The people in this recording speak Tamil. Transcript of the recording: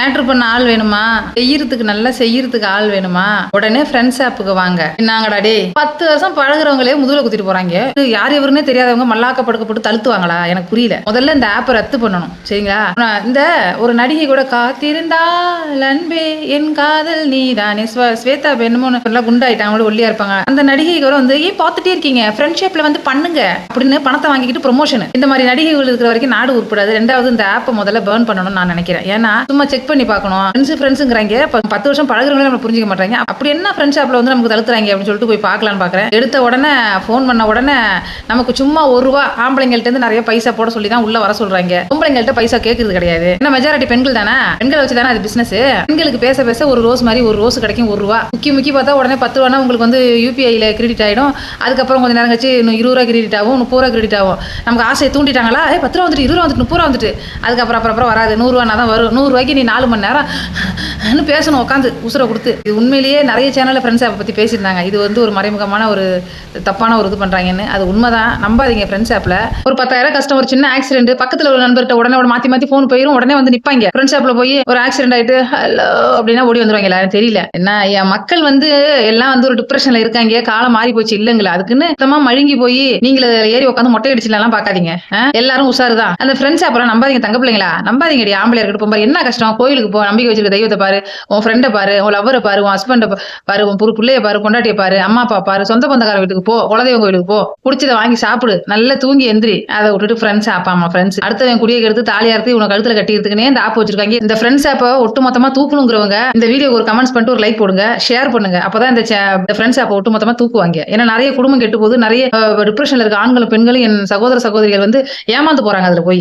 மேட்ரு பண்ண ஆள் வேணுமா? செய்யறதுக்கு நல்லா செய்யறதுக்கு ஆள் வேணுமா? உடனே ஃப்ரெண்ட்ஸ் ஆப்புக்கு வாங்க. நாங்கடா டே பத்து வருஷம் பழகுறவங்களே முதுகுல குத்திட்டு போறாங்க. யார் எவருன்னே தெரியாதவங்க மல்லாக்க படுக்க போட்டு தழுத்துவாங்களா? எனக்கு புரியல. முதல்ல இந்த ஆப்பை ரத்து பண்ணணும். சரிங்களா? இந்த ஒரு நடிகை கூட காத்திருந்தால் அன்பே என் காதல் நீ தானே ஸ்வேதா என்னமோ நல்லா குண்டாயிட்டாங்க ஒல்லியா இருப்பாங்க. அந்த நடிகை கூட வந்து ஏன் பார்த்துட்டே இருக்கீங்க. ஃப்ரெண்ட்ஷிப்ல வந்து பண்ணுங்க. அப்படின்னு பணத்தை வாங்கிக்கிட்டு ப்ரொமோஷன் இந்த மாதிரி நடிகைகள் இருக்கிற வரைக்கும் நாடு உருப்படாது. ரெண்டாவது இந்த ஆப்பை முதல்ல பேர்ன் பண்ணணும்னு நான் நினைக்கிறேன். ஏன்னா சும்மா செக் பண்ணி பார்க்கணும். ஃப்ரெண்ட்ஸ் ஃப்ரெண்ட்ஸுங்கிறாங்க பத்து வருஷம் பழகுறவங்களே நம்ம புரிஞ்சிக்க மாட்டாங்க. அப்படி என்ன ஃப்ரெண்ட்ஸ் வந்து நமக்கு தழுத்துறாங்க அப்படின்னு சொல்லிட்டு போய் பார்க்கலான்னு பார்க்குறேன் எடுத்த உடனே ஃபோன் பண்ண உடனே நமக்கு சும்மா ஒரு ரூபா ஆம்பளைங்கள்ட்ட இருந்து நிறைய பைசா போட சொல்லி தான் உள்ள வர சொல்றாங்க. பொம்பளைங்கள்ட்ட பைசா கேட்கறது கிடையாது. என்ன மெஜாரிட்டி பெண்கள் தானே? பெண்களை வச்சு தானே அது பிசினஸ் பெண்களுக்கு பேச பேச ஒரு ரோஸ் மாதிரி ஒரு ரோஸ் கிடைக்கும் ஒரு ரூபா. முக்கி முக்கி பார்த்தா உடனே பத்து ரூபானா உங்களுக்கு வந்து யூபிஐல கிரெடிட் ஆயிடும். அதுக்கப்புறம் கொஞ்சம் நேரம் கழிச்சு இன்னும் இருபது ரூபா கிரெடிட் ஆகும் முப்பது ரூபா கிரெடிட் ஆகும். நமக்கு ஆசையை தூண்டிட்டாங்களா? ஏ பத்து ரூபா வந்துட்டு இருபது ரூபா வந்துட்டு முப்பது ரூபா வந்துட்டு. அதுக்கப்புறம் அப்புறம் அப்புறம் வராது. நூறுரூவா தான் வரும். நூறுரூவாய்க்கு நீ நாலு மணி நேரம் பேசணும் உட்காந்து உசுரை கொடுத்து. இது உண்மையிலேயே நிறைய சேனலில் ஃப்ரெண்ட்ஸ் ஆப்பை பற்றி பேசியிருந்தாங்க. இது வந்து ஒரு மறைமுகமான ஒரு தப்பான ஒரு இது பண்ணுறாங்கன்னு அது உண்மைதான். நம்பாதீங்க ஃப்ரெண்ட்ஸ் ஆப்பில் ஒரு பத்தாயிரம் கஷ்டம் ஒரு சின்ன ஆக்சிடென்ட் பக்கத்தில் ஒரு நண்பர்கிட்ட உடனே உடனே மாற்றி மாற்றி ஃபோன் போயிடும் உடனே வந்து நிற்பாங்க ஃப்ரெண்ட்ஸ் ஆப்பில் போய் ஒரு ஆக்சிடென்ட் ஆகிட்டு ஹலோ அப்படின்னா ஓடி வந்துருவாங்க எல்லாரும். தெரியல. என்ன என் மக்கள் வந்து எல்லாம் வந்து ஒரு டிப்ரெஷனில் இருக்காங்க. காலம் மாறி போச்சு. இல்லைங்களா? அதுக்குன்னு சுத்தமாக மழுங்கி போய் நீங்கள் ஏறி உட்காந்து மொட்டை அடிச்சுலாம் பார்க்காதீங்க. எல்லாரும் உஷாரு தான் அந்த ஃப்ரெண்ட்ஸ் ஆப்பெல்லாம் நம்பாதீங்க தங்க பிள்ளைங்களா? நம்பாதீங்க ஆம்பளை இருக்கட்டும் என்ன கஷ்டம்? கோயிலுக்கு போ நம்பிக்கை வச்சிருக்க தெய்வத்தை பாரு. உன் ஃப்ரெண்டை பாரு உன் லவ்வரை பாரு உன் ஹஸ்பண்டை பாரு உன் புரு பிள்ளைய பாரு பொண்டாட்டியை பாரு அம்மா அப்பா பாரு சொந்த பந்தக்கார வீட்டுக்கு போ குலதெய்வம் கோயிலுக்கு போ பிடிச்சதை வாங்கி சாப்பிடு நல்லா தூங்கி எந்திரி அதை விட்டுட்டு ஃப்ரெண்ட்ஸ் அப்பா அம்மா ஃப்ரெண்ட்ஸ் அடுத்தவன் குடியை எடுத்து தாலியா இருக்கு உனக்கு கழுத்துல கட்டிக்கிறதுக்குனே இந்த ஆப் வச்சிருக்காங்க. இந்த ஃப்ரெண்ட்ஸ் ஆப்பை ஒட்டு மொத்தமா தூக்கணுங்கிறவங்க இந்த வீடியோ ஒரு கமெண்ட்ஸ் பண்ணிட்டு ஒரு லைக் போடுங்க ஷேர் பண்ணுங்க. அப்பதான் இந்த ஃப்ரெண்ட்ஸ் ஆப்பை ஒட்டு மொத்தமா தூக்குவாங்க. ஏன்னா நிறைய குடும்பம் கெட்டு போது நிறைய டிப்ரெஷன்ல இருக்க ஆண்களும் பெண்களும் என் சகோதர சகோதரிகள் வந்து ஏமாந்து போறாங்க அதுல போய்.